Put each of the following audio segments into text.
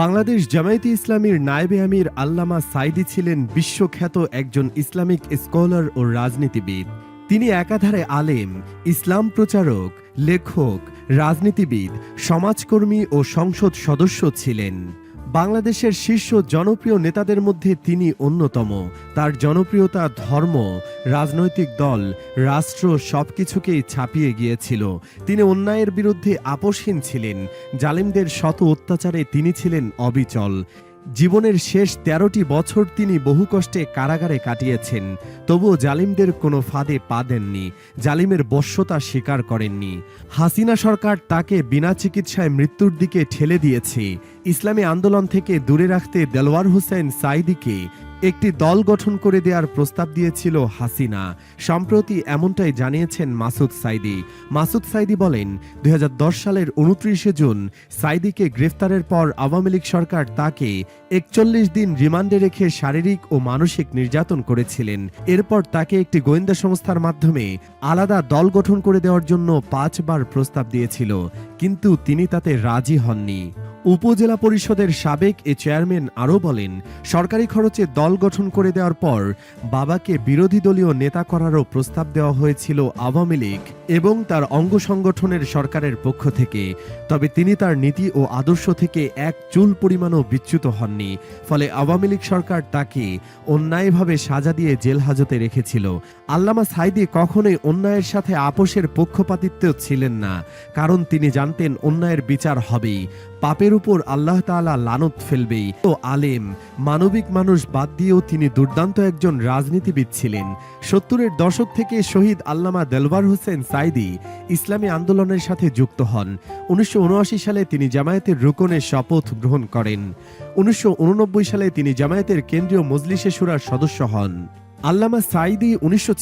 বাংলাদেশ জামায়াতে ইসলামীর নায়েবে আমির আল্লামা সাইদি ছিলেন বিশ্বখ্যাত একজন ইসলামিক স্কলার ও রাজনীতিবিদ। তিনি একাধারে আলেম, ইসলাম প্রচারক, লেখক, রাজনীতিবিদ, সমাজকর্মী ও সংসদ সদস্য ছিলেন। বাংলাদেশের শীর্ষ জনপ্রিয় নেতাদের মধ্যে তিনি অন্যতম। তার জনপ্রিয়তা ধর্ম, রাজনৈতিক দল, রাষ্ট্র সবকিছুকেই ছাপিয়ে গিয়েছিল। তিনি অন্যায়ের বিরুদ্ধে আপোষহীন ছিলেন। জালিমদের শত অত্যাচারে তিনি ছিলেন অবিচল। জীবনের শেষ তেরোটি বছর তিনি বহু কষ্টে কারাগারে কাটিয়েছেন। তবুও জালিমদের কোনো ফাঁদে পা দেননি। জালিমের বশ্যতা স্বীকার করেননি। হাসিনা সরকার তাকে বিনা চিকিৎসায় মৃত্যুর দিকে ঠেলে দিয়েছে। ইসলামী আন্দোলন থেকে দূরে রাখতে দেলোয়ার হোসেন সাইদিকে একটি দল গঠন করে দেওয়ার প্রস্তাব দিয়েছিল হাসিনা। সম্প্রতি এমনটাই জানিয়েছেন মাসুদ সাইদি। মাসুদ সাইদি বলেন, দুই হাজার দশ সালের উনত্রিশে জুন সাইদিকে গ্রেফতারের পর আওয়ামী লীগ সরকার তাকে একচল্লিশ দিন রিমান্ডে রেখে শারীরিক ও মানসিক নির্যাতন করেছিলেন। এরপর তাকে একটি গোয়েন্দা সংস্থার মাধ্যমে আলাদা দল গঠন করে দেওয়ার জন্য পাঁচবার প্রস্তাব দিয়েছিল। কিন্তু তিনি তাতে রাজি হননি। উপজেলা পরিষদের সাবেক এ চেয়ারম্যান আরও বলেন, সরকারি খরচে দল গঠন করে দেওয়ার পর বাবাকে বিরোধী দলীয় নেতা করারও প্রস্তাব দেওয়া হয়েছিল আওয়ামী লীগ। এবং তার অঙ্গ সংগঠনের সরকারের পক্ষ থেকে, তবে তিনি তার নীতি ও আদর্শ থেকে এক চুল পরিমাণও বিচ্যুত হননি, ফলে আওয়ামী লীগ সরকার তাকে অন্যায়ভাবে সাজা দিয়ে জেল হাজতে রেখেছিল। আল্লামা সাইদি কখনোই অন্যায়ের সাথে আপোষের পক্ষপাতিত্ব ছিলেন না, কারণ তিনি জানতেন অন্যায়ের বিচার হবেই। পাপের উপর আল্লাহ তাআলা লানত ফেলবেই। তো আলেম, মানবিক মানুষ বাদ দিয়েও তিনি দুর্দান্ত একজন রাজনীতিবিদ ছিলেন। সত্তরের দশক থেকে শহীদ আল্লামা দেলবার হোসেন সাইদি ইসলামী আন্দোলনের সাথে যুক্ত হন। উনিশশো উনআশি সালে তিনি জামায়াতের রুকনের শপথ গ্রহণ করেন। উনিশশো উননব্বই সালে তিনি জামায়াতের কেন্দ্রীয় মজলিসে সুরার সদস্য হন। আল্লামা সাইদি উনিশশো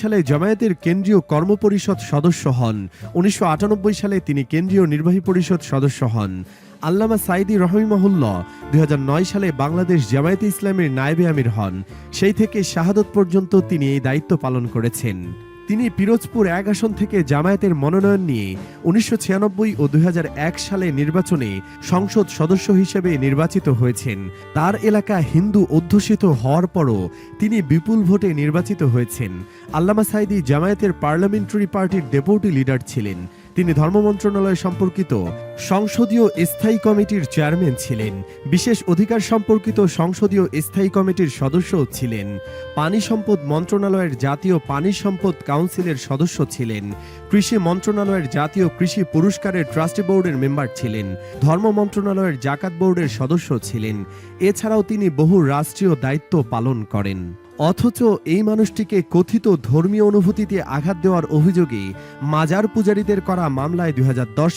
সালে জামায়াতের কেন্দ্রীয় কর্মপরিষদ সদস্য হন। উনিশশো আটানব্বই সালে তিনি কেন্দ্রীয় নির্বাহী পরিষদ সদস্য হন। আল্লামা সাইদি রহিমহুল্লাহ দুই সালে বাংলাদেশ জামায়াতে ইসলামের নায়েবে আমির হন। সেই থেকে শাহাদত পর্যন্ত তিনি এই দায়িত্ব পালন করেছেন। তিনি পিরোজপুর এক আসন থেকে জামায়াতের মনোনয়ন নিয়ে উনিশশো ছিয়ানব্বই ও দুই হাজার এক সালে নির্বাচনে সংসদ সদস্য হিসেবে নির্বাচিত হয়েছেন। তার এলাকা হিন্দু অধ্যুষিত হওয়ার পরও তিনি বিপুল ভোটে নির্বাচিত হয়েছেন। আল্লামা সাইদি জামায়াতের পার্লামেন্টারি পার্টির ডেপুটি লিডার ছিলেন। তিনি ধর্ম মন্ত্রণালয় সম্পর্কিত সংসদীয় স্থায়ী কমিটির চেয়ারম্যান ছিলেন। বিশেষ অধিকার সম্পর্কিত সংসদীয় স্থায়ী কমিটির সদস্যও ছিলেন। পানি সম্পদ মন্ত্রণালয়ের জাতীয় পানি সম্পদ কাউন্সিলের সদস্য ছিলেন। কৃষি মন্ত্রণালয়ের জাতীয় কৃষি পুরস্কারের ট্রাস্টি বোর্ডের মেম্বার ছিলেন। ধর্ম মন্ত্রণালয়ের জাকাত বোর্ডের সদস্য ছিলেন। এছাড়াও তিনি বহু রাষ্ট্রীয় দায়িত্ব পালন করেন। অথচ এই মানুষটিকে কথিত ধর্মীয় অনুভূতিতে আঘাত দেওয়ার অভিযোগে মাজার পূজারীদের করা মামলায় দুই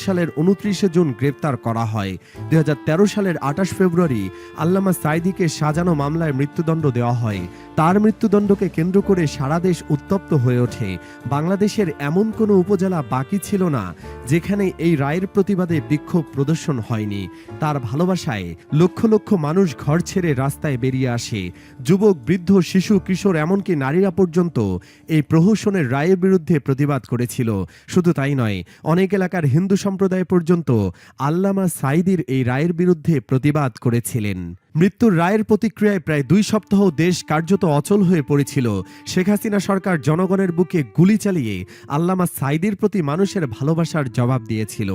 সালের উনত্রিশে জুন গ্রেপ্তার করা হয়। দুই সালের আঠাশ ফেব্রুয়ারি আল্লামা সাইদিকে সাজানো মামলায় মৃত্যুদণ্ড দেওয়া হয়। তার মৃত্যুদণ্ডকে কেন্দ্র করে সারা দেশ উত্তপ্ত হয়ে ওঠে। বাংলাদেশের এমন কোনো উপজেলা বাকি ছিল না, যেখানে এই রায়ের প্রতিবাদে বিক্ষোভ প্রদর্শন হয়নি। তার ভালোবাসায় লক্ষ লক্ষ মানুষ ঘর ছেড়ে রাস্তায় বেরিয়ে আসে। যুবক, বৃদ্ধ, শিশু কিশোর এমনকি নারীরা পর্যন্ত এই প্রহসনের রায়ের বিরুদ্ধে প্রতিবাদ করেছিল। শুধু তাই নয়, অনেক এলাকার হিন্দু সম্প্রদায় পর্যন্ত আল্লামা সাইদির এই রায়ের বিরুদ্ধে প্রতিবাদ করেছিলেন। মৃত্যুর রায়ের প্রতিক্রিয়ায় প্রায় দুই সপ্তাহ দেশ কার্যত অচল হয়ে পড়েছিল। শেখ হাসিনা সরকার জনগণের বুকে গুলি চালিয়ে আল্লামা সাইদির প্রতি মানুষের ভালোবাসার জবাব দিয়েছিল।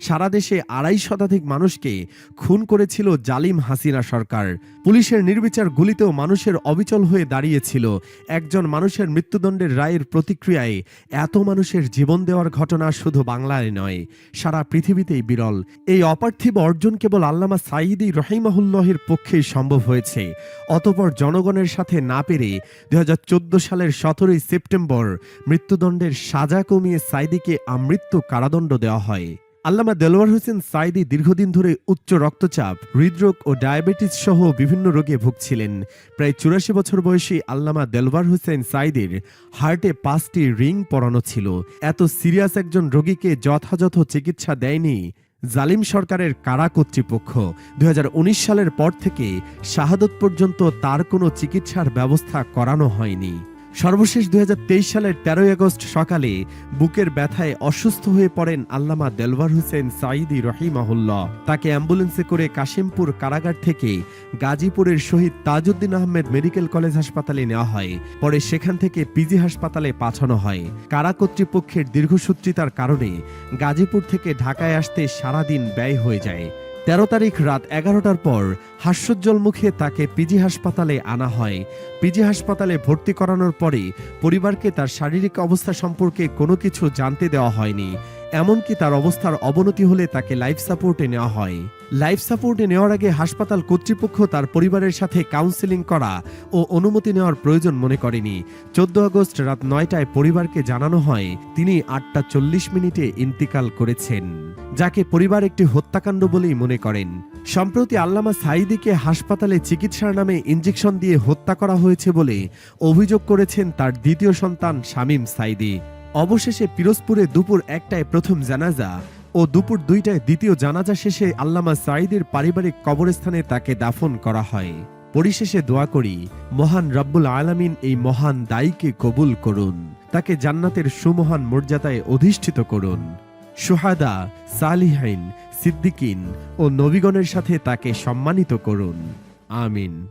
সারা দেশে আড়াই শতাধিক মানুষকে খুন করেছিল জালিম হাসিনা সরকার। পুলিশের নির্বিচার গুলিতেও মানুষের অবিচল হয়ে দাঁড়িয়েছিল। একজন মানুষের মৃত্যুদণ্ডের রায়ের প্রতিক্রিয়ায় এত মানুষের জীবন দেওয়ার ঘটনা শুধু বাংলায় নয়, সারা পৃথিবীতেই বিরল। এই অপার্থিব অর্জন কেবল আল্লামা সাইদি রহিমাহুল্লাহের পক্ষেই সম্ভব হয়েছে। অতপর জনগণের সাথে না পেরে দুই হাজার চোদ্দ সালের সতেরোই সেপ্টেম্বর মৃত্যুদণ্ডের সাজা কমিয়ে সাইদিকে আমৃত্যু কারাদণ্ড দেওয়া হয়। আল্লামা দেলোয়ার হোসেন সাইদি দীর্ঘদিন ধরে উচ্চ রক্তচাপ, হৃদরোগ ও ডায়াবেটিস সহ বিভিন্ন রোগে ভুগছিলেন। প্রায় চুরাশি বছর বয়সী আল্লামা দেলওয়ার হোসেন সাইদির হার্টে পাঁচটি রিং পরানো ছিল। এত সিরিয়াস একজন রোগীকে যথাযথ চিকিৎসা দেয়নি জালিম সরকারের কারা কর্তৃপক্ষ দু হাজার উনিশ সালের পর থেকে শাহাদত পর্যন্ত তার কোনো চিকিৎসার ব্যবস্থা করানো হয়নি। সর্বশেষ দু হাজার তেইশ সালের তেরোই আগস্ট সকালে বুকের ব্যথায় অসুস্থ হয়ে পড়েন আল্লামা দেলওয়ার হোসেন সাইদি রহিমাহুল্লাহ। তাকে অ্যাম্বুলেন্সে করে কাশিমপুর কারাগার থেকে গাজীপুরের শহীদ তাজউদ্দিন আহমেদ মেডিকেল কলেজ হাসপাতালে নেওয়া হয়। পরে সেখান থেকে পিজি হাসপাতালে পাঠানো হয়। কারা কর্তৃপক্ষের দীর্ঘসূত্রিতার কারণে গাজীপুর থেকে ঢাকায় আসতে সারাদিন ব্যয় হয়ে যায়। তেরো তারিখ রাত এগারোটার পর হাস্যোজ্জ্বল মুখে তাকে পিজি হাসপাতালে আনা হয়। পিজি হাসপাতালে ভর্তি করানোর পরে পরিবারকে তার শারীরিক অবস্থা সম্পর্কে কোনো কিছু জানতে দেওয়া হয়নি। এমনকি তার অবস্থার অবনতি হলে তাকে লাইফ সাপোর্টে নেওয়া হয়। লাইফ সাপোর্টে নেওয়ার আগে হাসপাতাল কর্তৃপক্ষ তার পরিবারের সাথে কাউন্সেলিং করা ও অনুমতি নেওয়ার প্রয়োজন মনে করেনি। চোদ্দ আগস্ট রাত নয়টায় পরিবারকে জানানো হয়, তিনি আটটা চল্লিশ মিনিটে ইন্তিকাল করেছেন, যাকে পরিবার একটি হত্যাকাণ্ড বলেই মনে করেন। সম্প্রতি আল্লামা সাইদিকে হাসপাতালে চিকিৎসার নামে ইঞ্জেকশন দিয়ে হত্যা করা হয়েছে বলে অভিযোগ করেছেন তার দ্বিতীয় সন্তান শামীম সাইদি অবশেষে পিরোজপুরে দুপুর একটায় প্রথম জানাজা ও দুপুর দুইটায় দ্বিতীয় জানাজা শেষে আল্লামা সাঈদের পারিবারিক কবরস্থানে তাকে দাফন করা হয়। পরিশেষে দোয়া করি, মহান রব্বুল আলামিন এই মহান দায়ীকে কবুল করুন। তাকে জান্নাতের সুমহান মর্যাদায় অধিষ্ঠিত করুন। সুহাদা সালিহাইন সিদ্দিকিন ও নবীগণের সাথে তাকে সম্মানিত করুন। আমিন।